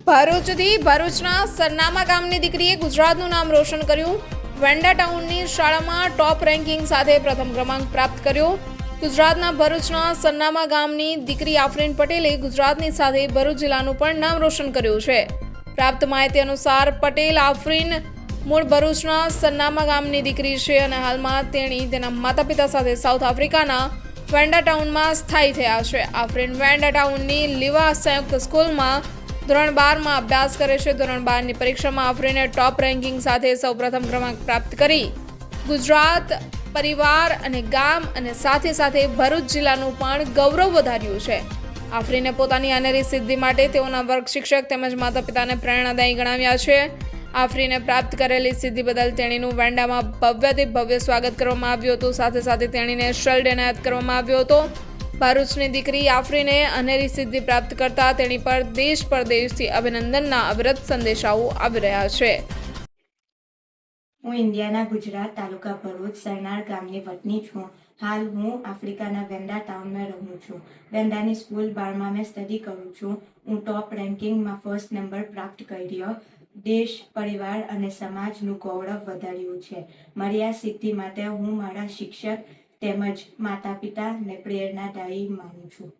ભરૂચથી ભરૂચના સરનામા ગામની દીકરીએ ગુજરાતનું નામ રોશન કર્યું. વેન્ડા ટાઉનની શાળામાં ટોપ રેન્કિંગ સાથે પ્રથમ ક્રમાંક પ્રાપ્ત કર્યો. ગુજરાતના ભરૂચના સરનામા ગામની દીકરી આફરીન પટેલે ગુજરાતની સાથે ભરૂચ જિલ્લાનું પણ નામ રોશન કર્યું છે. પ્રાપ્ત માહિતી અનુસાર, પટેલ, આફરીન મૂળ ભરૂચના સરનામા ગામની દીકરી છે અને હાલમાં તેણી તેના માતા પિતા સાથે સાઉથ આફ્રિકાના વેન્ડા ટાઉનમાં સ્થાયી થયા છે. આફરીન વેન્ડા ટાઉનની લીવા સંયુક્ત સ્કૂલમાં ધોરણ બારમાં અભ્યાસ કરે છે. ધોરણ બારની પરીક્ષામાં આફરીને ટોપ રેન્કિંગ સાથે સૌપ્રથમ ક્રમાંક પ્રાપ્ત કરી ગુજરાત પરિવાર અને ગામ અને સાથે સાથે ભરૂચ જિલ્લાનું પણ ગૌરવ વધાર્યું છે. આફરીને પોતાની અનેરી સિદ્ધિ માટે તેઓના વર્ગ શિક્ષક તેમજ માતા પિતાને પ્રેરણાદાયી ગણાવ્યા છે. આફરીને પ્રાપ્ત કરેલી સિદ્ધિ બદલ તેણીનું વેન્ડામાં ભવ્યથી ભવ્ય સ્વાગત કરવામાં આવ્યું હતું. સાથે સાથે તેણીને શલ્ડ એનાયત કરવામાં આવ્યો હતો. ભરૂચની દીકરી આફરીને અનેરી સિદ્ધિ પ્રાપ્ત કરતા તેની પર દેશ પરદેશથી અભિનંદનના અવિરત સંદેશાઓ આવી રહ્યા છે. હું ઇન્ડિયાના ગુજરાત તાલુકા ભરૂચ સરનાળ ગામની વતની છું. હાલ હું આફ્રિકાના વેન્ડા ટાઉનમાં રહું છું. વેન્ડાની સ્કૂલ બારમાં મેં સ્ટડી કરું છું. હું ટોપ રેન્કિંગમાં ફર્સ્ટ નંબર પ્રાપ્ત કર્યો. દેશ, પરિવાર અને સમાજનું ગૌરવ વધાર્યું છે. મારી આ સિદ્ધિ માટે હું મારા શિક્ષક તેમજ માતા પિતાને પ્રેરણાદાયી માનું છું.